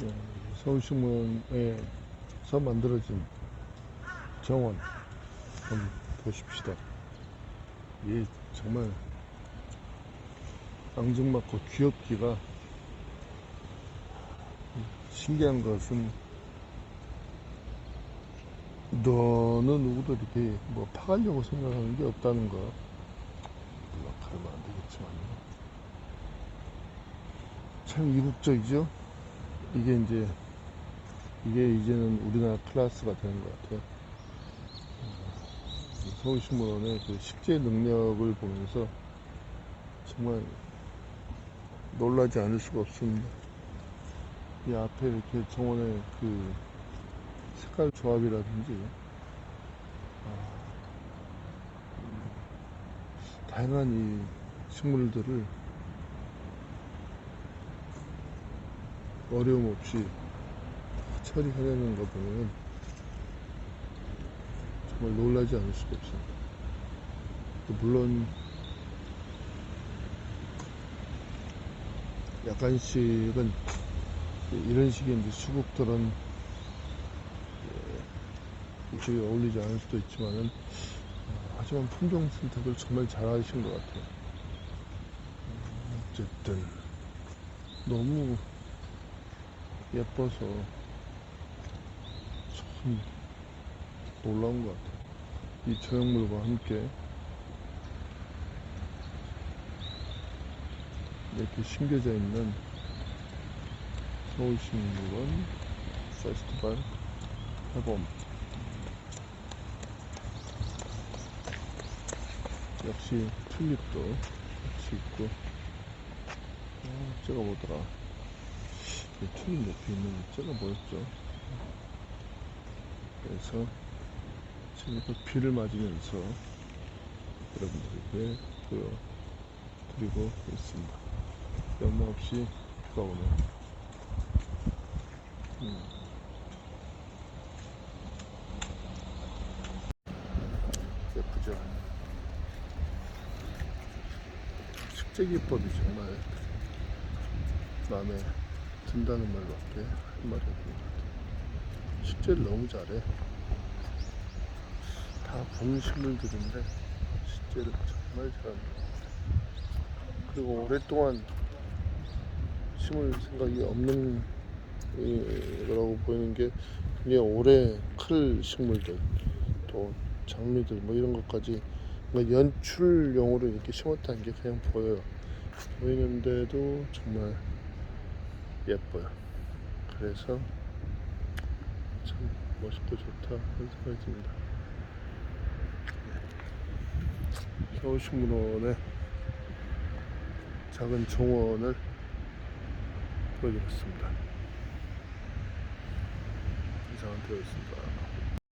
예, 서울신문에서 만들어진 정원 한번 보십시다. 이게 정말 앙증맞고 귀엽기가 신기한 것은 너는 누구도 이렇게 뭐 파가려고 생각하는 게 없다는 거. 물론 가르면 안 되겠지만요. 참 이국적이죠? 이게 이제, 이게 이제는 우리나라 클래스가 되는 것 같아요. 서울신문원의 그 식재 능력을 보면서 정말 놀라지 않을 수가 없습니다. 이 앞에 이렇게 정원의 그 색깔 조합이라든지 아, 다양한 이 식물들을 어려움 없이 처리해내는 거 보면 정말 놀라지 않을 수가 없습니다. 또 물론 약간씩은 이런 식의 이제 수국들은 예, 이쪽에 어울리지 않을 수도 있지만은 어, 하지만 품종 선택을 정말 잘하신 것 같아요. 음, 어쨌든 너무 예뻐서 참 놀라운 것 같아요. 이 조형물과 함께 이렇게 심겨져 있는 서울시민물원 페스티벌 해봄. 역시 튤립도 같이 있고. 어, 제가 뭐더라 이 튤립 옆에 있는 제가 뭐였죠 그래서 지금 그 비를 맞으면서 여러분들에게 보여드리고 있습니다 연마 없이 비가 오네요 음. 예쁘죠? 식재기법이 정말 마음에 든다는 말밖에 할 말이 없는 것 같아요. 식재를 너무 잘해. 다 봄식물들인데 식재를 정말 잘합니다. 그리고 오랫동안 심을 생각이 없는 이- 거라고 보이는 게 굉장히 오래 클 식물들 또 장미들 뭐 이런 것까지 연출용으로 이렇게 심었다는 게 그냥 보여요 보이는데도 정말 예뻐요. 그래서 참 멋있고 좋다 하는 생각이 듭니다. 네. 서울신문원의 작은 정원을 보여드렸습니다. 이상은 되어 있습니다